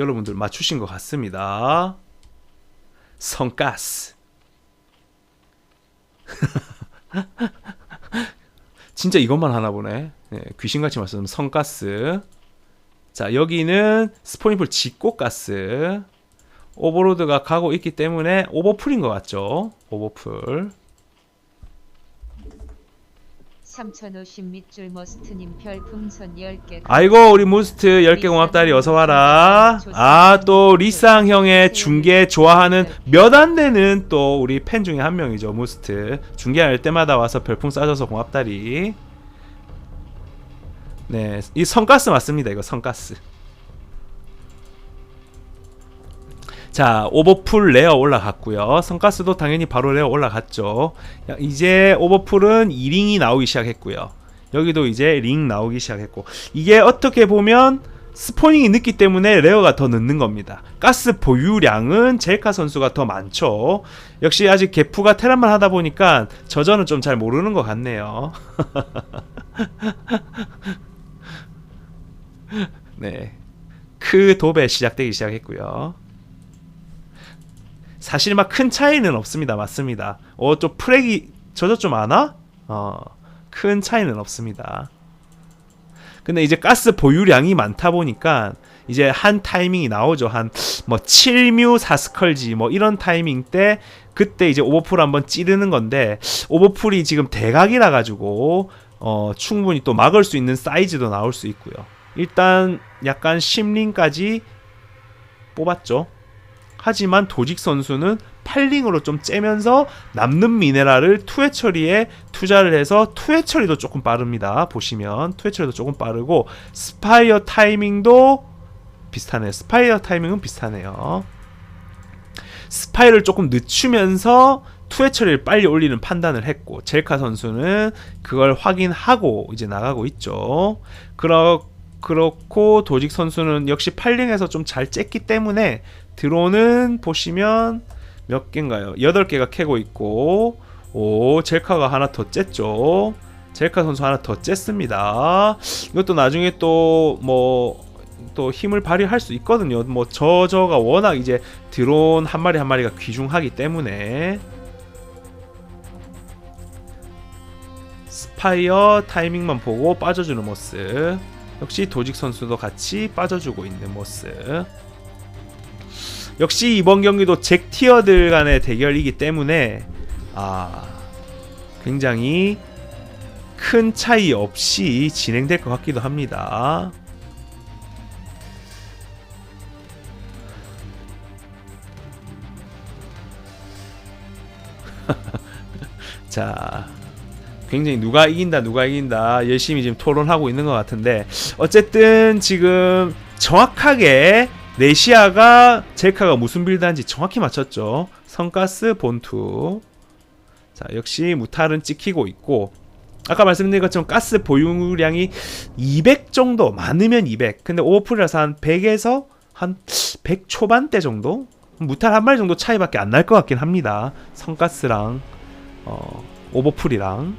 여러분들 맞추신 것 같습니다. 성가스. 진짜 이것만 하나 보네. 네, 귀신같이 말씀 성가스. 자, 여기는 스포닝풀 직고가스. 오버로드가 가고 있기 때문에 오버풀인 것 같죠? 오버풀. 3050 밑줄 머스트님 별풍선 10개 아이고 우리 무스트 10개 고맙다리 어서 와라. 아 또 리쌍 형의 중계 좋아하는 몇 안 되는 또 우리 팬 중에 한 명이죠 무스트. 중계할 때마다 와서 별풍 쏴줘서 고맙다리. 네, 이 성가스 맞습니다. 이거 성가스. 자, 오버풀 레어 올라갔고요. 성가스도 당연히 바로 레어 올라갔죠. 야, 이제 오버풀은 2링이 나오기 시작했고요. 여기도 이제 링 나오기 시작했고 이게 어떻게 보면 스포닝이 늦기 때문에 레어가 더 늦는 겁니다. 가스 보유량은 젤카 선수가 더 많죠. 역시 아직 개프가 테란만 하다 보니까 저저는 좀잘 모르는 것 같네요. 네. 크 도배 시작되기 시작했고요. 사실 막 큰 차이는 없습니다. 맞습니다. 어, 좀 프렉이 저저 좀 아나? 어, 큰 차이는 없습니다. 근데 이제 가스 보유량이 많다 보니까 이제 한 타이밍이 나오죠. 한 뭐 7뮤 4스컬지 뭐 이런 타이밍 때 그때 이제 오버풀 한번 찌르는 건데 오버풀이 지금 대각이라 가지고 어 충분히 또 막을 수 있는 사이즈도 나올 수 있고요. 일단 약간 심링까지 뽑았죠. 하지만 도직 선수는 8링으로 좀 째면서 남는 미네랄을 투회 처리에 투자를 해서 투회 처리도 조금 빠릅니다. 보시면 투회 처리도 조금 빠르고 스파이어 타이밍도 비슷하네요. 스파이어 타이밍은 비슷하네요. 스파이를 조금 늦추면서 투회 처리를 빨리 올리는 판단을 했고 젤카 선수는 그걸 확인하고 이제 나가고 있죠. 그러 그렇고 도직 선수는 역시 8링에서 좀 잘 쬐기 때문에 드론은 보시면 몇 개인가요? 8개가 캐고 있고 오 젤카가 하나 더 쬐죠. 젤카 선수 하나 더 쬐습니다. 이것도 나중에 또 뭐또 힘을 발휘할 수 있거든요. 뭐 저저가 워낙 이제 드론 한 마리 한 마리가 귀중하기 때문에 스파이어 타이밍만 보고 빠져주는 모습. 역시 도직 선수도 같이 빠져주고 있는 모습. 역시 이번 경기도 잭 티어들 간의 대결이기 때문에 아 굉장히 큰 차이 없이 진행될 것 같기도 합니다. 자, 굉장히 누가 이긴다, 누가 이긴다 열심히 지금 토론하고 있는 것 같은데 어쨌든 지금 정확하게 네시아가 젤카가 무슨 빌드한지 정확히 맞췄죠. 성가스 본투. 자, 역시 무탈은 찍히고 있고 아까 말씀드린 것처럼 가스 보유량이 200 정도 많으면 200. 근데 오버풀이라서 한 100에서 한 100 초반대 정도? 무탈 한 마리 정도 차이밖에 안 날 것 같긴 합니다. 성가스랑 어, 오버풀이랑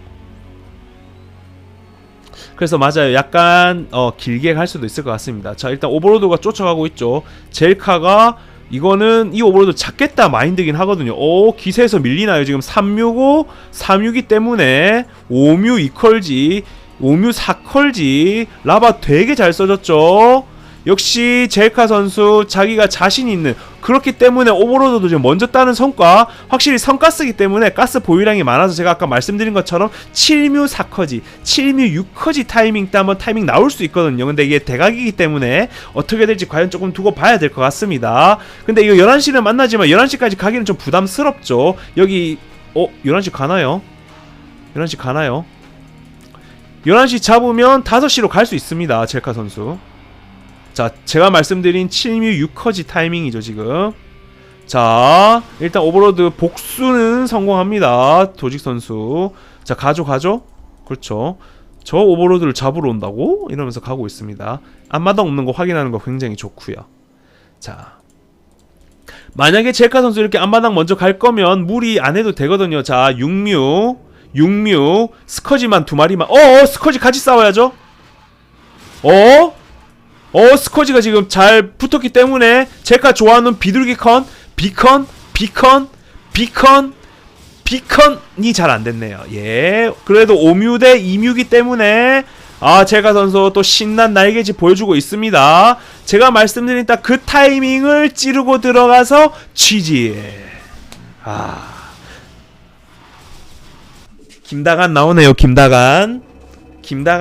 그래서 맞아요. 약간 어, 길게 갈 수도 있을 것 같습니다. 자 일단 오버로드가 쫓아가고 있죠. 젤카가 이거는 이 오버로드 잡겠다 마인드긴 하거든요. 오 기세에서 밀리나요? 지금 365 362 때문에 5뮤 2컬지 5뮤 4컬지 라바 되게 잘 써졌죠. 역시 젤카 선수 자기가 자신 있는 그렇기 때문에 오버로드도 지금 먼저 따는 성과 확실히 성가스기 때문에 가스 보유량이 많아서 제가 아까 말씀드린 것처럼 7뮤 4커지 7뮤 6커지 타이밍 때 한번 타이밍 나올 수 있거든요 근데 이게 대각이기 때문에 어떻게 될지 과연 조금 두고 봐야 될 것 같습니다 근데 이거 11시는 만나지만 11시까지 가기는 좀 부담스럽죠 여기 어 11시 가나요? 11시 가나요? 11시 잡으면 5시로 갈 수 있습니다 젤카 선수 자, 제가 말씀드린 7뮤 6커지 타이밍이죠, 지금. 자, 일단 오버로드 복수는 성공합니다. 도직 선수. 자, 가죠, 가죠? 그렇죠. 저 오버로드를 잡으러 온다고? 이러면서 가고 있습니다. 앞마당 없는 거 확인하는 거 굉장히 좋고요. 자. 만약에 젤카 선수 이렇게 앞마당 먼저 갈 거면 무리 안 해도 되거든요. 자, 6뮤, 6뮤, 스커지만 두 마리만. 어, 어 스커지 같이 싸워야죠. 어? 어 스코지가 지금 잘 붙었기 때문에 제가 좋아하는 비둘기 컨 비컨 비컨 비컨 비컨이 잘 안 됐네요. 예. 그래도 5뮤 대 2뮤기 때문에 아, 제가 선수 또 신난 날개짓 보여주고 있습니다. 제가 말씀드린 딱 그 타이밍을 찌르고 들어가서 취지. 아. 김다간 나오네요. 김다간. 김다간